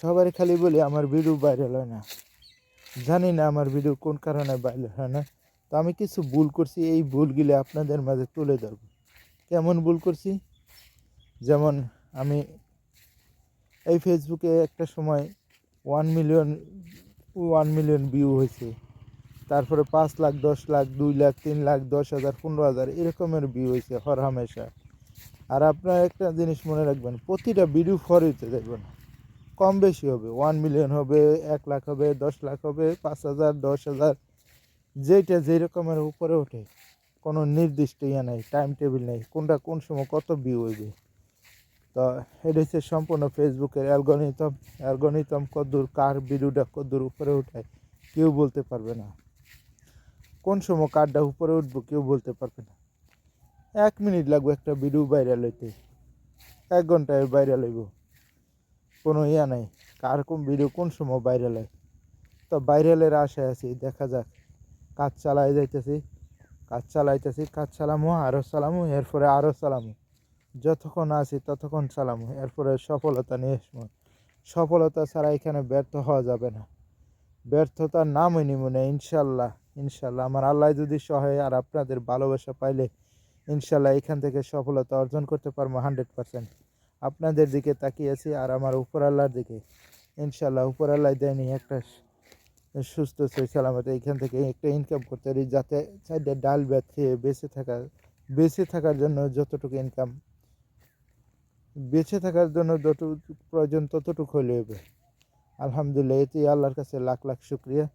সবারই খালি বলি, আমার ভিডিও ভাইরাল হয় না। জানি না আমার ভিডিও কোন কারণে ভাইরাল হয় না। তো আমি কিছু ভুল করছি, এই ভুলগুলি আপনাদের মাঝে তুলে ধরব। কেমন ভুল করছি? যেমন আমি এই ফেসবুকে একটা সময় one million one million view হয়েছে। তারপরে পাঁচ লাখ, দশ লাখ, দুই লাখ, তিন লাখ, দশ হাজার, পনেরো হাজার এরকমের ভিউ হয়েছে হর হামেশা আর আপনারা একটা জিনিস মনে রাখবেন, প্রতিটা ভিডিও ফরিতে দেখবেন। কম বেশি হবে। ওয়ান মিলিয়ন হবে, এক লাখ হবে, দশ লাখ হবে, পাঁচ হাজার, দশ হাজার, যেইটা যেই রকমের উপরে ওঠে। কোনো নির্দিষ্ট ইয়ে নাই টাইম টেবিল নেই, কোনটা কোন সময় কত ভিউ হইবে। তো এটা হচ্ছে সম্পূর্ণ ফেসবুকের অ্যালগনিতম অ্যালগনিতম কদ্দূর কার ভিডিওটা কদ্দূর উপরে উঠায় কেউ বলতে পারবে না। কোন সময় কারটা উপরে উঠবো, কেউ বলতে পারবে না। এক মিনিট লাগবে একটা ভিডিও ভাইরাল হইতে। এক ঘন্টায় ভাইরাল হইব। কোনো ইয়া নাই। কার কোন ভিডিও কোন সময় ভাইরাল হয়? তো ভাইরালের আশায় আছি, দেখা যাক। কাজ চালাই যাইতেছি, কাজ চালাইতেছি, কাজ চালামো আরও চালামো, এরপরে আরও চালামো। যতক্ষণ আছি ততক্ষণ চালামো, এরপরে সফলতা নিয়ে আসব। সফলতা ছাড়া এখানে ব্যর্থ হওয়া যাবে না। ব্যর্থতার নামই নিব না, ইনশাল্লাহ ইনশাল্লাহ। আমার আল্লাহ যদি সহায় আর আপনাদের ভালোবাসা পাইলে, ইনশাল্লাহ এখান থেকে সফলতা অর্জন করতে পারব হান্ড্রেড পারসেন্ট আপনাদের দিকে তাকিয়েছি আর আমার উপর আল্লাহর দিকে। ইনশাল্লাহ উপর আল্লাহ দেয়নি, একটা সুস্থ, সই সালামত এইখান থেকে একটা ইনকাম করতে পারি, যাতে সাইডে ডাল ভাত খেয়ে বেঁচে থাকা বেঁচে থাকার জন্য যতটুকু ইনকাম বেঁচে থাকার জন্য যতটুকু প্রয়োজন ততটুকু হলে হবে। আলহামদুলিল্লাহ এতেই আল্লাহর কাছে লাখ লাখ শুক্রিয়া।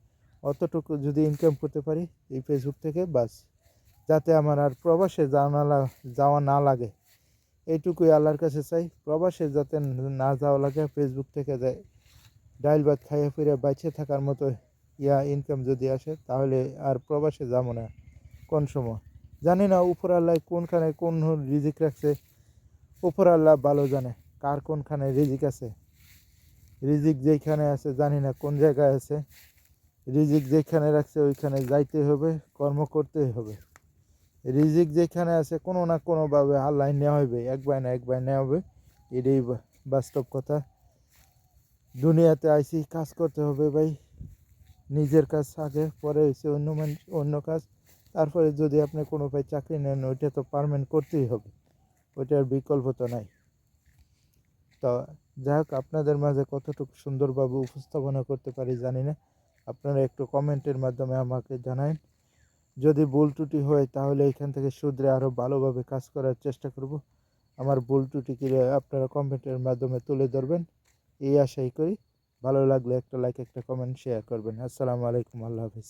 অতটুকু যদি ইনকাম করতে পারি, এই ফেসবুক থেকে বাস, যাতে আমার আর প্রবাসে যাওয়া না যাওয়া না লাগে। এইটুকুই আল্লাহর কাছে চাই। প্রবাসে যাতে না যাওয়া লাগে ফেসবুক থেকে যায়। ডাইল ভাত খাইয়ে ফিরে বাইচে থাকার মতো ইয়া ইনকাম যদি আসে, তাহলে আর প্রবাসে যাব না। কোন সময়? জানি না উপর আল্লাহ কোনখানে কোন রিজিক রাখছে। উপর আল্লাহ ভালো জানে কার কোনখানে রিজিক আছে। রিজিক যেখানে আছে, জানি না কোন জায়গায় আছে। রিজিক যেখানে রাখছে, ওইখানে যাইতে হবে, কর্ম করতেই হবে। রিজিক যেখানে আছে কোনো না কোনোভাবে আল্লাহ নেওয়া হবে একবার না একবার নেওয়া হবে। এটাই বাস্তব কথা। দুনিয়াতে আইসি, কাজ করতে হবে ভাই। নিজের কাজ আগে, পরে হচ্ছে অন্য মানুষ অন্য কাজ। তারপরে যদি আপনি কোনো ভাই চাকরি নেন, ওইটা তো পারমেন্ট করতেই হবে। ওইটার বিকল্প তো নাই। তো যাই হোক, আপনাদের মাঝে কতটুকু সুন্দরভাবে উপস্থাপনা করতে পারি জানি না। আপনারা একটু কমেন্টের মাধ্যমে আমাকে জানান যদি ভুল ত্রুটি হয়, তাহলে এখান থেকে শুধরে আরও ভালোভাবে কাজ করার চেষ্টা করব। আমার ভুল ত্রুটিকে আপনারা কমেন্টের মাধ্যমে তুলে ধরবেন। এই আশাই করি। ভালো লাগলে একটা লাইক একটা কমেন্ট শেয়ার করবেন। আসসালামু আলাইকুম, আল্লাহ হাফিজ।